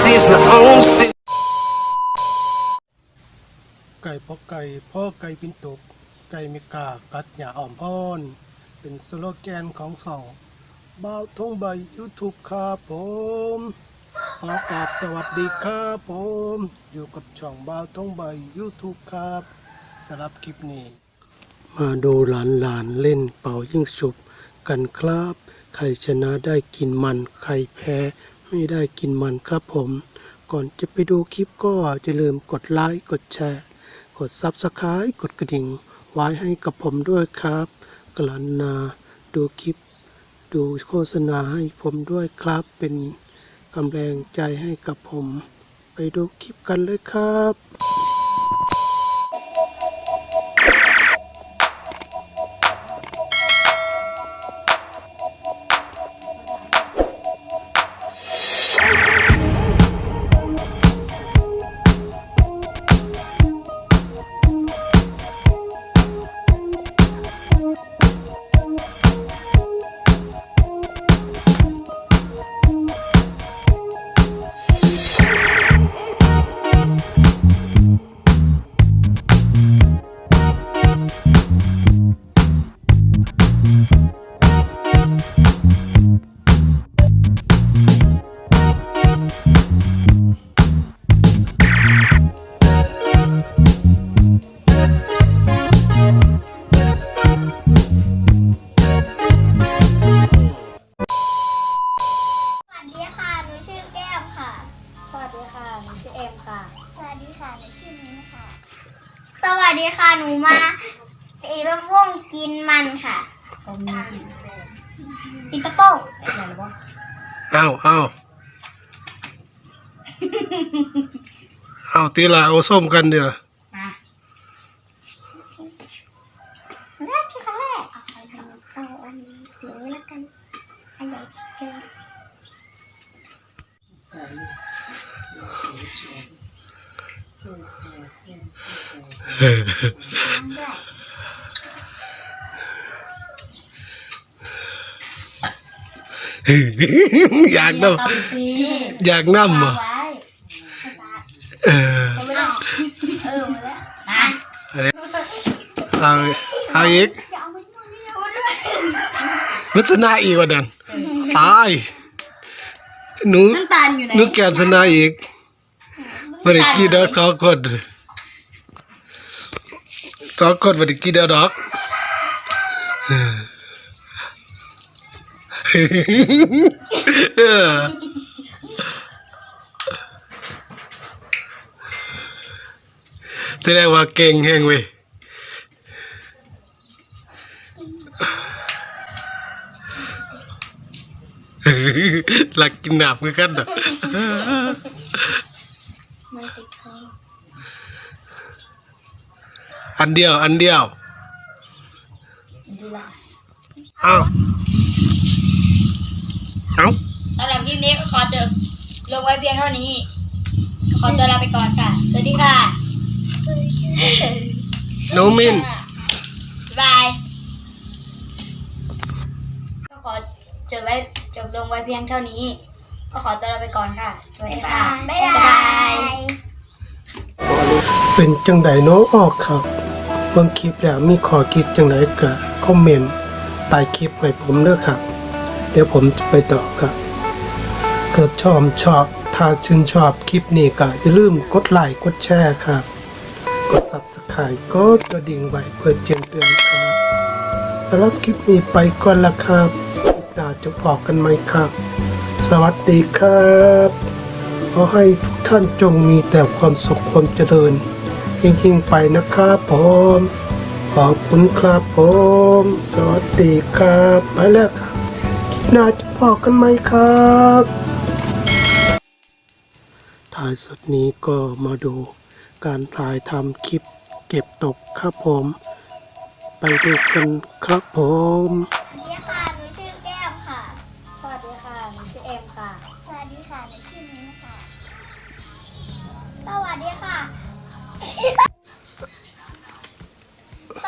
sees my own city. ไก่พ่อไก่พ่อไก่ปินตกไก่ม่กากัดหญ้าอ่อมพอน เป็นสโลแกนของสองบ่าวทงใบยูทูบครับผมขอกราบสวัสดีครับผม อยู่กับช่องบ่าวทงใบยูทูบครับสำหรับคลิปนี้ มาดูหลานหลานๆเล่นเป่ายิ่งฉุบกันครับ ใครชนะได้กินมัน ใครแพ้ไม่ได้กินมันครับผม ก่อนจะไปดูคลิปก็อย่าลืมกดไลค์กดแชร์ กดซับสไคร b ์กดกระดิ่ง ไว้ให้กับผมด้วยครับกลันนาดูคลิป ดูโฆษณาให้ผมด้วยครับเป็นกำลังใจให้กับผม ไปดูคลิปกันเลยครับ วัสดีค่ะ หนูมาตีระวงกินมันค่ะตรงนี้ตีปะโป้งอะไรหรือเปล่าอ้าวอ้าวอ้าวตีละเอาส้มกันเดี๋ยวอะแรกคือครั้งแรกเอาไปดูเอาอันสีนี้แล้วกัน อันใหญ่เจอด้วย อยากน้ทำสิำอยากน้ำเหรอไว้เออไม่ได้เออมาแล้วนะเอาเอาอีกอย่าเอาไปนู่นนี่เอาด้วยนุชนะอีกวันนั้นตายหนูน้ำตาลอยู่ไหนหนูแก้มชนะอีกไม่ได้กินดอกสองคน สองคนม่ได้กินดอกเออแสดงว่าเก่งแฮงเว้ยหลักกินหนาบคือกันเด้อมันติดคอ อันเดียว อันเดียวดูละเอ้าเอ้าสำหรับคลิปนี้ก็ขอจบลงไว้เพียงเท่านี้ ขอตัวลาไปก่อนค่ะ สวัสดีค่ะโนมินบ๊ายบายก็ขอจบไว้จบลงไว้เพียงเท่านี้ ก็ขอตัวลาไปก่อนค่ะ สวัสดีค่ะ บ๊ายบาย เป็นจังไดเน้องออกครับ เบิ่งคลิปแล้วมีข้อคิดจังไดก็คอมเมนต์ใต้คลิปให้ผมเด้อครับ เดี๋ยวผมจะไปตอบครับเกิดชอบชอบถ้าชื่นชอบคลิปนี้ก็อย่าลืมกดไลค์กดแชร์ครับ กด Subscribe กดกระดิ่งไว้เพื่อแจ้งเตือนครับสำหรับคลิปนี้ไปก่อนละครับคลิปหน้าจะพบกันไหมครับ สวัสดีครับขอให้ทุกท่านจงมีแต่ความสุขความเจริญ ยิ่งๆไปนะครับผมขอบคุณครับผม สวัสดีครับไปแล้วครับคลิปหน้าจะพบกันไหมครับท้ายสุดนี้ก็มาดูการถ่ายทำคลิปเก็บตกครับผม ไปดูกันครับผมสวัสดีค่ะหนูชื่อแก้มค่ะ สวัสดีค่ะหนูชื่อเอ็มค่ะ สวัสดีค่ะหนูชื่อมิ้นค่ะ สวัสดีค่ะ ส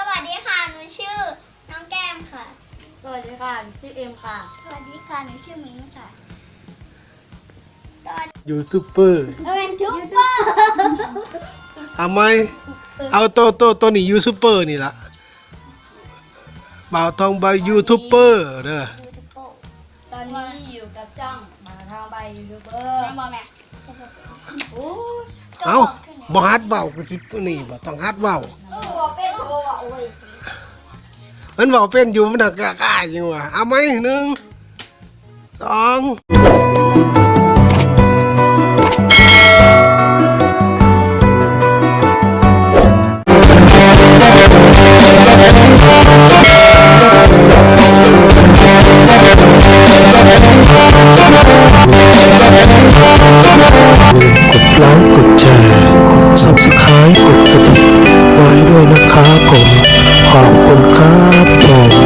วัสดีค่ะ หนูชื่อน้องแก้มค่ะ สวัสดีค่ะหนูชื่อเอ็มค่ะ สวัสดีค่ะ หนูชื่อมิ้นค่ะสก่อนยูทูบเบอร์เป็นทุบเบอร์เอาไหมเอาตัวตัวตัวนี้ยูทูบเบอร์นี่ละบ่าวทองใบยูทูบเบอร์เด้อตอนนี้อยู่กับจ้องมาทางใบยูทูบเบอร์บอกแม่โอ้ย เอ้า บ่ฮัดเว้ากูสินี่บ่ต้องฮัดเว้ามันเว้าเป็นอยู่มันดักล้าอยู่ว่ะเอาไหมหนึ่งสองกดไลค์กดแชร์ subscribe กดกระดิ่งไว้ด้วยนะครับผม ขอบคุณครับผม